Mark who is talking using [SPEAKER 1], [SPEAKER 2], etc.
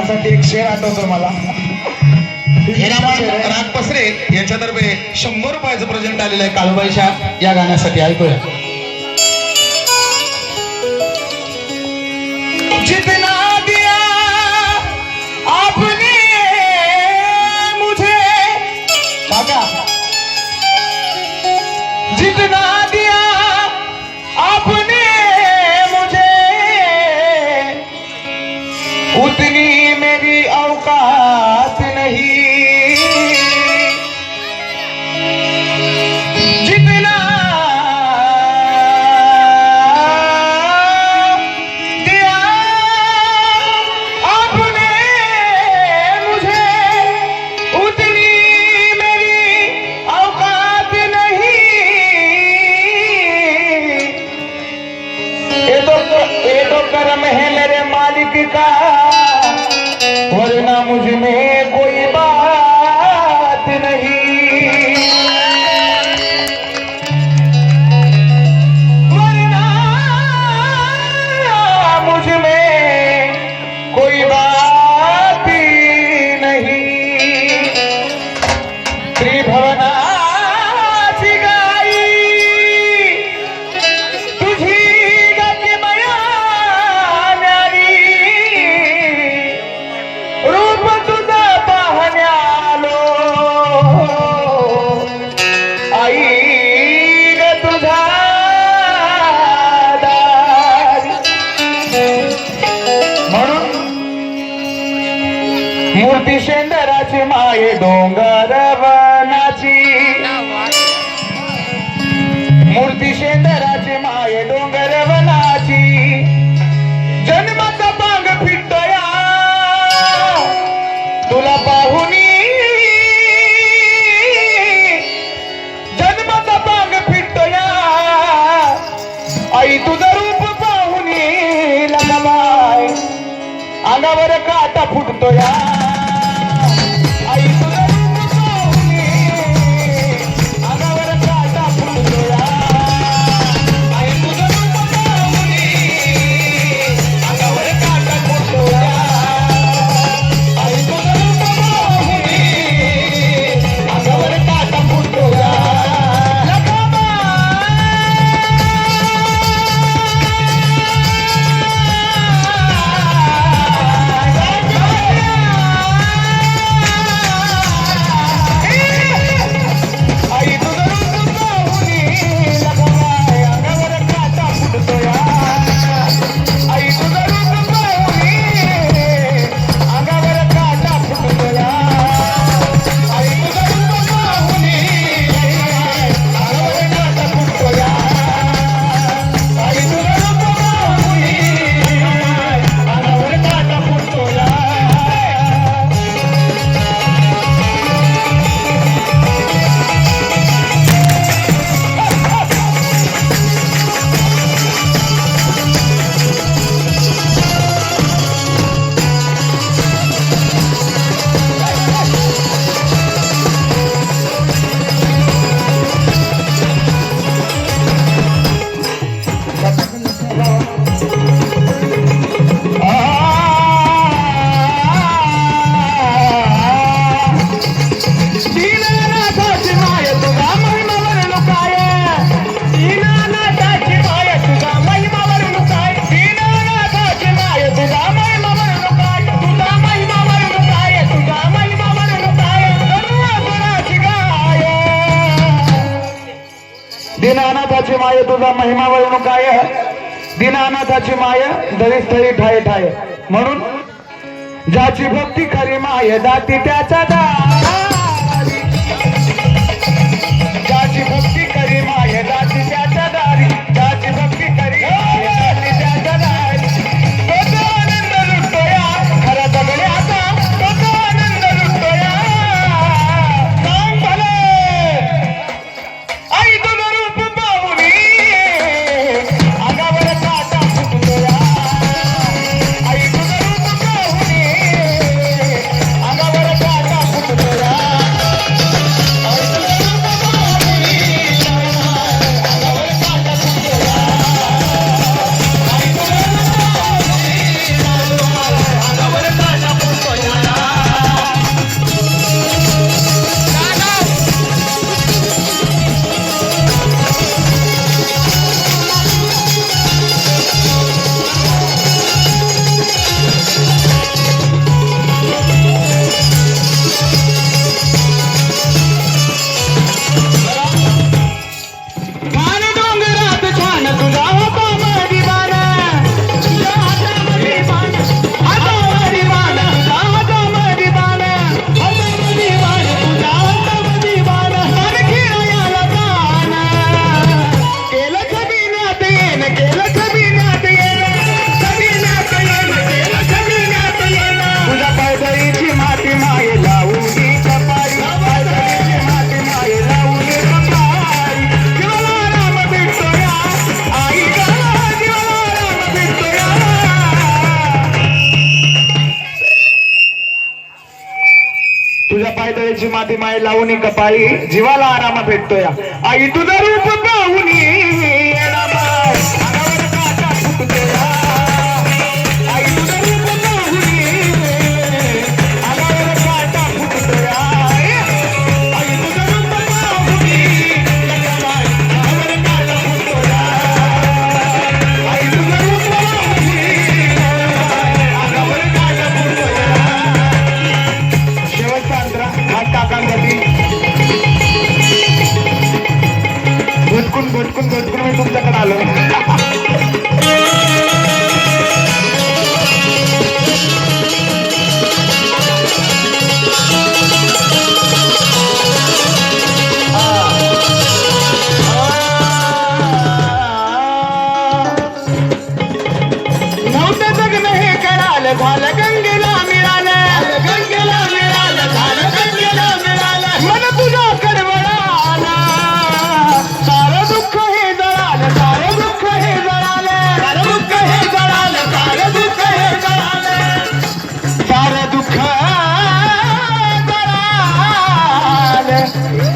[SPEAKER 1] यासाठी एक शेर आठवतो मला.
[SPEAKER 2] राग पसरे यांच्यातर्फे शंभर रुपयाचं प्रेझेंट आलेलं आहे कालुबाईच्या या गाण्यासाठी. ऐकूया.
[SPEAKER 1] मूर्ती शेंदराची माये डोंगर वनाची. मूर्ती शेंदराची माये डोंगर वनाची. जन्माचा पांग फिटतोया तुला पाहुनी. जन्माचा पांग फिटतोया आई तुझं रूप पाहुनी लगाबाय अंगावर काटा फुटतोया. दिनानाथाची माय तुझा महिमा वळणू काय दिनानाथाची माय दरिस्थळी ठाय ठाय. म्हणून ज्याची भक्ती खरी माय दाती त्याचा दा पायदळीची माती माय लावून कपाळी जीवाला आराम भेटतो या आई तुझा रूप पाहुणी Thank you.